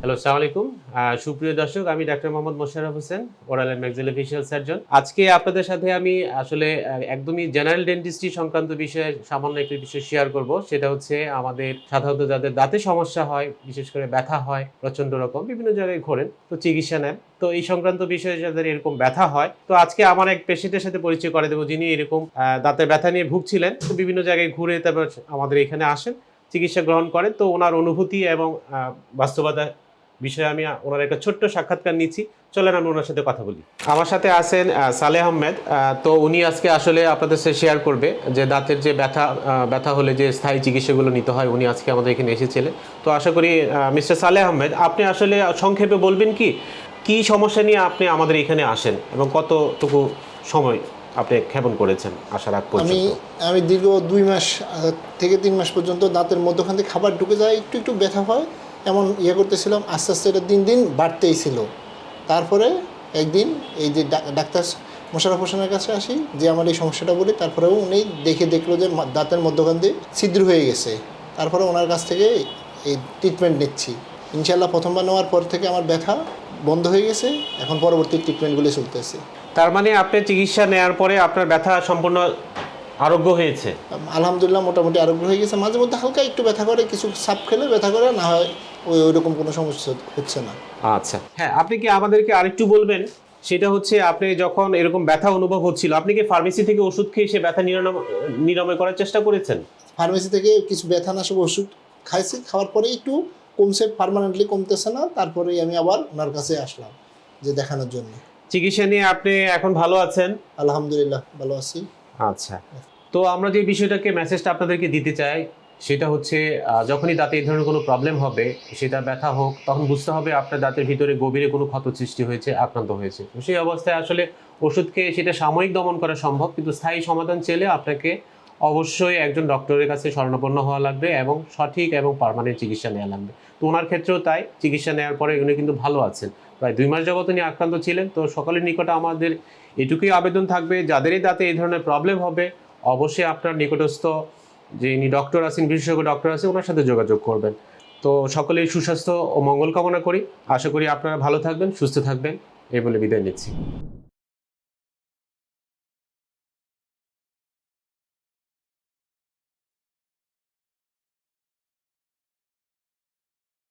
Hello আসসালামু আলাইকুম সুপ্রিয় দর্শক, আমি doctor Mohammad Mosharraf Hossain oral and maxillofacial surgeon আজকে আপনাদের সাথে আমি আসলে একদমই জেনারেল ডেন্টিস্ট্রি সংক্রান্ত বিষয়ে সামান্য একটি বিষয় শেয়ার করব। সেটা হচ্ছে আমাদের সাধারণত যাদের দাঁতে সমস্যা হয়, বিশেষ করে ব্যথা হয় প্রচণ্ড রকম, বিভিন্ন জায়গায় ঘোরেন, তো চিকিৎসা নেন। তো এই সংক্রান্ত বিষয়ে যাদের এরকম ব্যথা হয়, তো আজকে আমার এক পেশেন্টের সাথে পরিচয় করে দেবো, যিনি এরকম দাঁতের ব্যথা নিয়ে ভুগছিলেন। তো বিভিন্ন জায়গায় ঘুরে তারপর আমাদের এখানে আসেন, চিকিৎসা গ্রহণ করেন। তো ওনার অনুভূতি এবং বাস্তবতা বিষয়ে আমি ওনার একটা ছোট্ট সাক্ষাৎকার নিচ্ছি। চলেন আমি ওনার সাথে কথা বলি। আমার সাথে আছেন সালেহ আহমেদ। তো উনি আজকে আসলে আপনাদের সাথে শেয়ার করবে যে দাঁতের যে ব্যথা ব্যথা হলে যে স্থায়ী চিকিৎসাগুলো নিতে হয়, উনি আজকে আমাদের এখানে এসেছিলেন। তো আশা করি মিস্টার সালেহ আহমেদ, আপনি আসলে সংক্ষেপে বলবেন কি কি সমস্যা নিয়ে আপনি আমাদের এখানে আসেন এবং কতটুকু সময় আপনি ক্ষেপণ করেছেন আসার আগ আমি পর্যন্ত? আমি দীর্ঘ দুই মাস থেকে তিন মাস পর্যন্ত দাঁতের মধ্যখান থেকে খাবার ঢুকে যায়, একটু একটু ব্যথা হয়। এমন ইয়ে করতেছিলাম আস্তে আস্তে এটা দিন দিন বাড়তেই ছিল। তারপরে একদিন এই যে ডাক্তার মোশারফ হোসেনের কাছে আসি যে আমার এই সমস্যাটা বলি তারপরেও উনি দেখে দেখল যে দাঁতের মধ্যখান দিয়ে ছিদ্র হয়ে গেছে। তারপরে ওনার কাছ থেকে এই ট্রিটমেন্ট নিচ্ছি। ইনশাল্লাহ প্রথমবার নেওয়ার পর থেকে আমার ব্যথা বন্ধ হয়ে গেছে এখন পরবর্তী ট্রিটমেন্টগুলি চলতেছে। তার মানে আপনি চিকিৎসা নেওয়ার পরে আপনার ব্যথা সম্পূর্ণ আরোগ্য হয়েছে? আলহামদুলিল্লাহ মোটামুটি আরোগ্য হয়ে গেছে। মাঝে মধ্যে হালকা একটু ব্যথা করে কিছু সাপ খেলে ব্যথা করে না হয় ওই ওইরকম কোনো সমস্যা হচ্ছে না। আচ্ছা। হ্যাঁ আপনি কি আমাদেরকে আরেকটু বলবেন? সেটা হচ্ছে আপনি যখন এরকম ব্যথা অনুভব হচ্ছিল আপনি কি ফার্মেসি থেকে ওষুধ খেয়ে সে ব্যথা নিরাময় করার চেষ্টা করেছেন? ফার্মেসি থেকে কিছু ব্যথানাশক ওষুধ খাইছি খাওয়ার পরে একটু কমছে পার্মানেন্টলি কমতেছে না তারপরেই আমি আবার ওনার কাছে আসলাম যে দেখানোর জন্য। চিকিৎসা নিয়ে আপনি এখন ভালো আছেন? আলহামদুলিল্লাহ ভালো আছি। আচ্ছা। তো আমরা যে বিষয়টাকে মেসেজটা আপনাদেরকে দিতে চাই সেটা হচ্ছে যখনই দাঁতে এই ধরনের কোনো প্রবলেম হবে, সেটা ব্যথা হোক, তখন বুঝতে হবে আপনার দাঁতের ভিতরে গভীরে কোনো ক্ষত সৃষ্টি হয়েছে, আক্রান্ত হয়েছে। সেই অবস্থায় আসলে ওষুধ খেয়ে সেটা সাময়িক দমন করা সম্ভব, কিন্তু স্থায়ী সমাধান চেলে আপনাকে অবশ্যই একজন ডক্টরের কাছে শরণাপন্ন হওয়া লাগবে এবং সঠিক এবং পার্মানেন্ট চিকিৎসা নেওয়া লাগবে। তো ওনার ক্ষেত্রেও তাই, চিকিৎসা নেওয়ার পরে উনি কিন্তু ভালো আছেন। প্রায় দুই মাস যাবত উনি আক্রান্ত ছিলেন, তো সকলের নিকটে আমাদের এটুকুই আবেদন থাকবে, যাদেরই দাঁতে এই ধরনের প্রবলেম হবে, অবশ্যই আপনার নিকটস্থ যে ইনি ডক্টর আছেন, বিশেষজ্ঞ ডক্টর আছে ওনার সাথে যোগাযোগ করবেন। তো সকলেই সুস্বাস্থ্য ও মঙ্গল কামনা করি। আশা করি আপনারা ভালো থাকবেন, সুস্থ থাকবেন, এই বলে বিদায় নিচ্ছি।